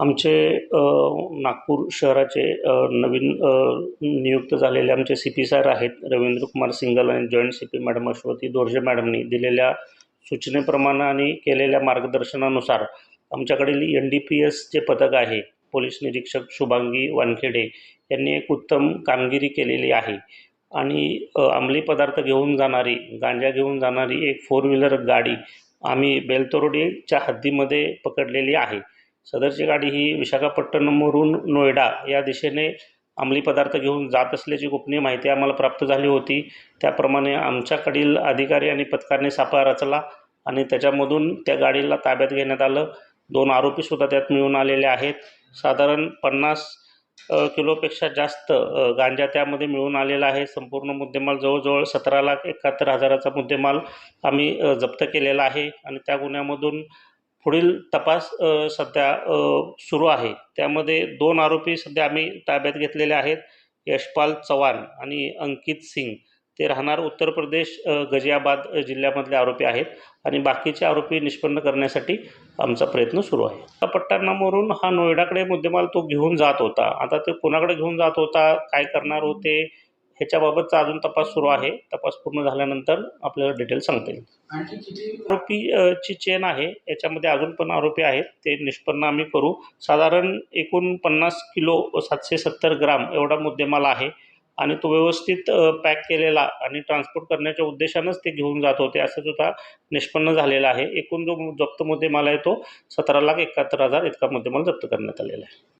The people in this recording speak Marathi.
आमचे नागपूर शहराचे नवीन नियुक्त झालेले आमचे सी पी सर आहेत रवींद्र कुमार सिंगल आणि joint C P madam Ashwati Dorje मॅडमनी दिलेल्या सूचनेप्रमाणे आणि केलेल्या मार्गदर्शनानुसार आमच्याकडील एन डी पी एस जे पथक आहे पोलीस निरीक्षक शुभांगी वानखेडे यांनी एक उत्तम कामगिरी केलेली आहे. आणि अंमली पदार्थ घेऊन जाणारी गांजा घेऊन जाणारी एक फोर व्हीलर गाडी आम्ही बेलतोरडीच्या हद्दीमध्ये पकडलेली आहे. सदरची गाडी ही विशाखापट्टणमवरून नोएडा या दिशेने अंमली पदार्थ घेऊन जात असल्याची गोपनीय माहिती आम्हाला प्राप्त झाली होती. त्याप्रमाणे आमच्याकडील अधिकारी आणि पथकाने सापळा रचला आणि त्याच्यामधून त्या गाडीला ताब्यात घेण्यात आलं. दोन आरोपीसुद्धा त्यात मिळून आलेले आहेत. साधारण पन्नास किलोपेक्षा जास्त गांजा त्यामध्ये मिळून आलेला आहे. संपूर्ण मुद्देमाल जवळजवळ सतरा लाख एकाहत्तर हजाराचा मुद्देमाल आम्ही जप्त केलेला आहे आणि त्या गुन्ह्यामधून पुढील तपास सध्या सुरू आहे. त्यामध्ये दोन आरोपी सध्या आम्ही ताब्यात घेतलेले आहेत. यशपाल चव्हाण आणि अंकित सिंग. ते राहणार उत्तर प्रदेश गजियाबाद जिल्ह्यामधले आरोपी आहेत आणि बाकीचे आरोपी निष्पन्न करण्यासाठी आमचा प्रयत्न सुरू आहे. आता पट्टाणामवरून हा नोएडाकडे मुद्देमाल तो घेऊन जात होता. आता ते कोणाकडे घेऊन जात होता? काय करणार होते? ह्याच्याबाबतचा अजून तपास सुरू आहे. तपास पूर्ण झाल्यानंतर आपल्याला डिटेल सांगता येईल. आणखी किती? आरोपी ची चेन आहे. याच्यामध्ये अजून पण आरोपी आहेत. ते निष्पन्न आम्ही करू. साधारण एकूण पन्नास किलो सातशे सत्तर ग्राम एवढा मुद्देमाल आहे. आणि तो व्यवस्थित पॅक केलेला आणि ट्रान्सपोर्ट करण्याच्या उद्देशानंच ते घेऊन जात होते. असं सुद्धा निष्पन्न झालेलं आहे. एकूण जो जप्त मुद्देमाल आहे तो सतरा लाख एकाहत्तर हजार इतका मुद्देमाल जप्त करण्यात आलेला आहे.